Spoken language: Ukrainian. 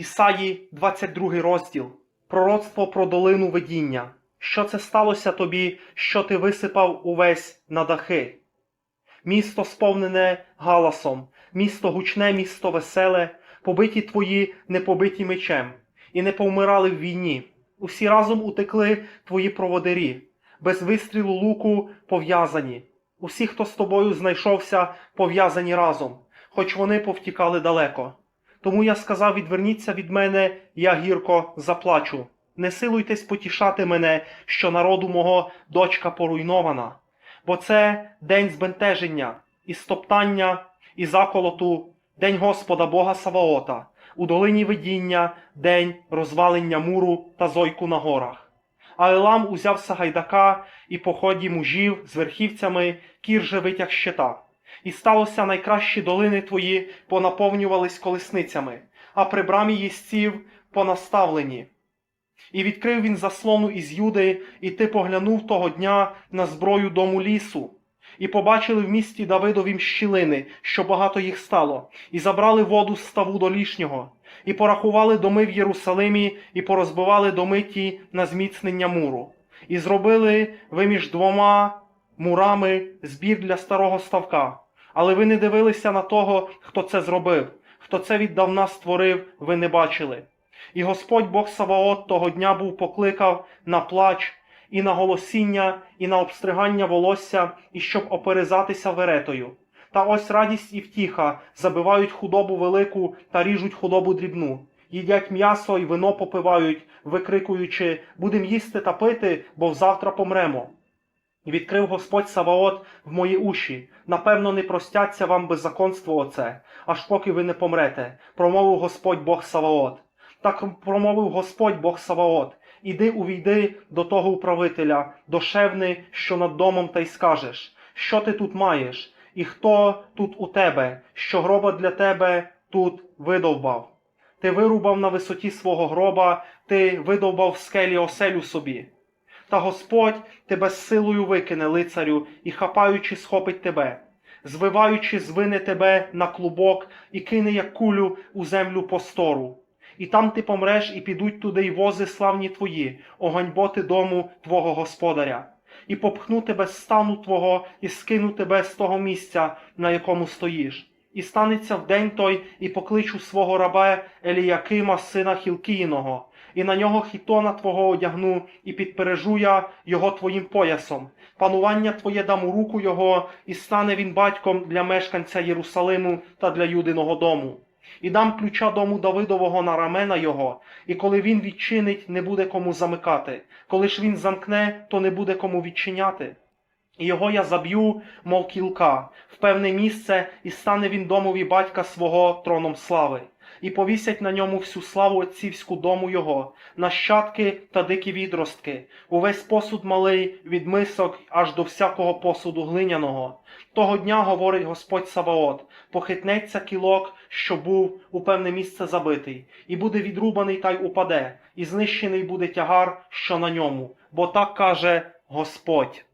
Ісаї, 22 розділ. Пророцтво про долину видіння. Що це сталося тобі, що ти висипав увесь на дахи? Місто сповнене галасом, місто гучне, місто веселе, побиті твої не побиті мечем, і не повмирали в війні. Усі разом утекли твої проводирі, без вистрілу луку пов'язані. Усі, хто з тобою знайшовся, пов'язані разом, хоч вони повтікали далеко. Тому я сказав: відверніться від мене, я гірко заплачу. Не силуйтесь потішати мене, що народу мого дочка поруйнована, бо це день збентеження, і стоптання, і заколоту, день Господа Бога Саваота, у долині видіння, день розвалення муру та зойку на горах. А Елам узяв Сагайдака і по ході мужів з верхівцями кір же витяг щита. І сталося найкращі долини твої понаповнювались колесницями, а при брамі їстів понаставлені. І відкрив він заслону із Юди, і ти поглянув того дня на зброю дому лісу. І побачили в місті Давидовім щілини, що багато їх стало, і забрали воду з ставу долішнього, і порахували доми в Єрусалимі, і порозбивали доми ті на зміцнення муру, і зробили ви між двома мурами збір для старого ставка. Але ви не дивилися на того, хто це зробив, хто це віддавна створив, ви не бачили. І Господь Бог Саваот того дня був покликав на плач, і на голосіння, і на обстригання волосся, і щоб оперезатися веретою. Та ось радість і втіха забивають худобу велику та ріжуть худобу дрібну. Їдять м'ясо і вино попивають, викрикуючи Будем їсти та пити, бо взавтра помремо. Відкрив Господь Саваот в мої уші. Напевно, не простяться вам беззаконство оце, аж поки ви не помрете, промовив Господь Бог Саваот. Так промовив Господь Бог Саваот. Іди увійди до того управителя, до шевни, що над домом, та й скажеш, що ти тут маєш, і хто тут у тебе, що гроба для тебе тут видовбав. Ти вирубав на висоті свого гроба, ти видовбав в скелі оселю собі. Та Господь тебе силою викине, лицарю, і хапаючи, схопить тебе, звиваючи, звине тебе на клубок і кине як кулю у землю постору. І там ти помреш, і підуть туди й вози славні твої, оганьботи дому твого господаря, і попхну тебе з стану твого, і скину тебе з того місця, на якому стоїш. І станеться в день той, і покличу свого раба Еліякима, сина Хілкіїного, і на нього хітона твого одягну, і підпережу я його твоїм поясом. Панування твоє дам у руку його, і стане він батьком для мешканця Єрусалиму та для юдиного дому. І дам ключа дому Давидового на рамена його, і коли він відчинить, не буде кому замикати. Коли ж він замкне, то не буде кому відчиняти. І його я заб'ю, мов кілка, в певне місце, і стане він домові батька свого троном слави. І повісять на ньому всю славу отцівську дому його, нащадки та дикі відростки, увесь посуд малий від мисок аж до всякого посуду глиняного. Того дня, говорить Господь Саваот, похитнеться кілок, що був у певне місце забитий, і буде відрубаний та й упаде, і знищений буде тягар, що на ньому, бо так каже Господь.